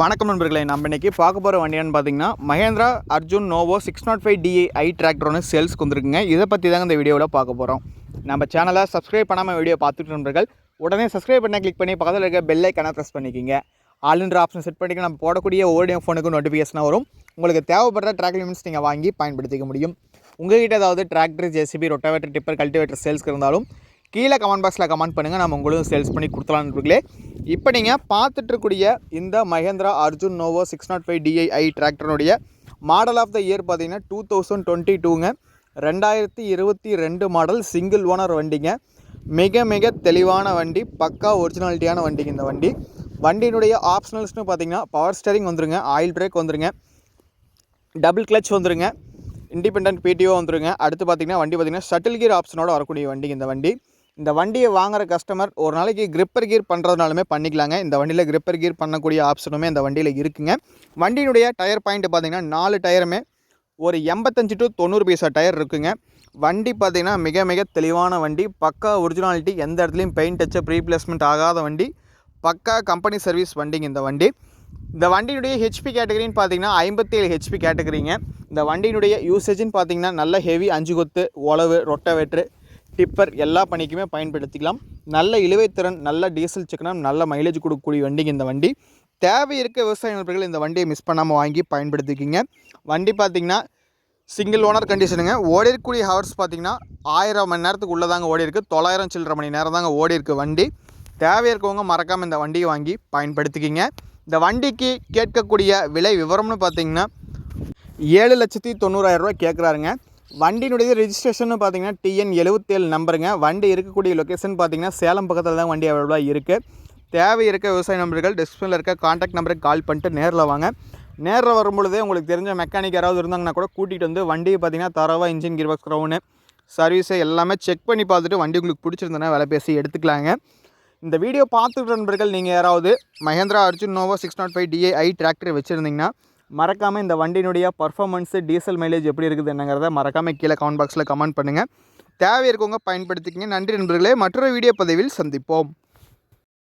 வணக்கம் நண்பர்களே நம்ம இன்னைக்கு பார்க்க போகிற வண்டியான்னு பார்த்தீங்கன்னா Mahindra Arjun Novo six nought oh five DI I tractor ஒன்று சேல்ஸ்க்கு வந்துருக்குங்க. இதை பற்றி தாங்க இந்த வீடியோவில் பார்க்க போகிறோம் நம்ம சேனலை சப்ஸ்கிரைப் பண்ணாமல் வீடியோ பார்த்துட்டு நண்பர்கள் உடனே சப்ஸ்கிரைப் பண்ண கிளிக் பண்ணி பக்கத்தில் இருக்க பெல் ஐக்கனை ப்ரெஸ் பண்ணிக்கிங்க. ஆளுன்ற ஆப்ஷன் செட் பண்ணிக்க நம்ம போடக்கூடிய ஓடிஎம் ஃபோனுக்கு நோட்டிஃபிகேஷனாக வரும். உங்களுக்கு தேவைப்படுற ட்ராக் லிமிட்ஸ் நீங்கள் வாங்கி பயன்படுத்திக்க முடியும். உங்கள்கிட்ட ஏதாவது tractor JCB rotavator tipper cultivator சேல்ஸ்க்கு இருந்தாலும் கீழே கமெண்ட் பாக்ஸில் கமெண்ட் பண்ணுங்கள் நம்ம உங்களும் சேல்ஸ் பண்ணி கொடுத்துலாம் நண்பர்களே இப்போ நீங்கள் பார்த்துட்ருக்கூடிய இந்த Mahindra Arjun Novo six nought five DII டிராக்டருடைய model of the year பார்த்தீங்கன்னா டூ தௌசண்ட் டுவெண்ட்டி டூங்க ரெண்டாயிரத்தி இருபத்தி ரெண்டு மாடல் சிங்கிள் ஓனர் வண்டிங்க. மிக மிக தெளிவான வண்டி பக்கா ஒரிஜினாலிட்டியான வண்டிங்க இந்த வண்டி. வண்டியினுடைய ஆப்ஷனல்ஸ்னு பார்த்தீங்கன்னா பவர் ஸ்டேரிங் வந்துருங்க ஆயில் பிரேக் வந்துருங்க டபுள் கிளச் வந்துருங்க இண்டிபெண்ட் பிடிஓ வந்துருங்க. அடுத்து பார்த்தீங்கன்னா வண்டி பார்த்தீங்கன்னா ஷட்டில் கீர் ஆப்ஷனோட வரக்கூடிய வண்டி இந்த வண்டி. இந்த வண்டியை வாங்குற கஸ்டமர் ஒரு நாளைக்கு கிரிப்பர் கீர் பண்ணுறதுனாலுமே பண்ணிக்கலாங்க. இந்த வண்டியில் கிரிப்பர் கீர் பண்ணக்கூடிய ஆப்ஷனுமே இந்த வண்டியில் இருக்குங்க. வண்டியினுடைய டயர் பாயிண்ட் பார்த்தீங்கன்னா நாலு டயருமே ஒரு எண்பத்தஞ்சு டு தொண்ணூறு பைசா டயர் இருக்குங்க. வண்டி பார்த்தீங்கன்னா மிக மிக தெளிவான வண்டி. பக்கா ஒரிஜினாலிட்டி எந்த இடத்துலையும் பெயிண்ட் டச்சப் ரீப்ளேஸ்மெண்ட் ஆகாத வண்டி. பக்கா கம்பெனி சர்வீஸ் வண்டிங்க இந்த வண்டி. இந்த வண்டியினுடைய ஹெச்பி கேட்டகரின்னு பார்த்தீங்கன்னா ஐம்பத்தேழு ஹெச்பி கேட்டகரிங்க இந்த வண்டியினுடைய யூசேஜ்னு பார்த்தீங்கன்னா நல்ல ஹெவி அஞ்சு கொத்து உழவு ரொட்டவேட்ரு டிப்பர் எல்லா பணிக்குமே பயன்படுத்திக்கலாம். நல்ல இழுவைத்திறன் நல்ல டீசல் சிக்கனம் நல்ல மைலேஜ் கொடுக்கக்கூடிய வண்டிங்க இந்த வண்டி. தேவை இருக்க விவசாய நண்பர்கள் இந்த வண்டியை மிஸ் பண்ணாமல் வாங்கி பயன்படுத்திக்கிங்க. வண்டி பார்த்திங்கன்னா சிங்கிள் ஓனர் கண்டிஷனுங்க ஓடி இருக்கக்கூடிய ஹவர்ஸ் பார்த்தீங்கன்னா ஆயிரம் மணி நேரத்துக்கு உள்ளே தாங்க ஓடி இருக்குது தொள்ளாயிரம் சில்லரை மணி நேரம் தாங்க ஓடிருக்கு வண்டி. தேவை இருக்கவங்க மறக்காமல் இந்த வண்டியை வாங்கி பயன்படுத்திக்கிங்க. இந்த வண்டிக்கு கேட்கக்கூடிய விலை விவரம்னு பார்த்திங்கன்னா ஏழு லட்சத்தி தொண்ணூறாயிரரூவா கேட்குறாருங்க வண்டியினுடைய ரெஜிஸ்ட்ரேஷன் பார்த்தீங்கன்னா டிஎன் எழுபத்தேழு நம்பருங்க. வண்டி இருக்கக்கூடிய லொக்கேஷன் பார்த்தீங்கன்னா சேலம் பக்கத்தில் தான் வண்டி அவைலபிளாக இருக்குது தேவை இருக்க விவசாய நம்பர்கள் டிஸ்பிளில் இருக்க காண்டாக்ட் நம்பருக்கு கால் பண்ணிட்டு நேரில் வாங்க. நேரில் வரும்பொழுதே உங்களுக்கு தெரிஞ்ச மெக்கானிக் யாராவது இருந்தாங்கன்னா கூட கூட்டிகிட்டு வந்து வண்டியை பார்த்தீங்கன்னா தரவாக இன்ஜின் கியர்பாக்ஸ் க்ரௌனு சர்வீஸை எல்லாமே செக் பண்ணி பார்த்துட்டு வண்டி உங்களுக்கு பிடிச்சிருந்தனா விலை பேசி எடுத்துக்கலாங்க. இந்த வீடியோ பார்த்துட்டு நண்பர்கள் நீங்கள் யாராவது Mahindra Arjun Nova six nought five DI tractor வச்சுருந்தீங்கன்னா மறக்காமல் இந்த வண்டியினுடைய பர்ஃபார்மன்ஸு டீசல் மைலேஜ் எப்படி இருக்குது என்னங்கிறத மறக்காமல் கீழே கமெண்ட் பாக்ஸில் கமெண்ட் பண்ணுங்கள் தேவை இருக்கவங்க பயன்படுத்திக்கங்க. நன்றி நண்பர்களே. மற்றொரு வீடியோ பதிவில் சந்திப்போம்.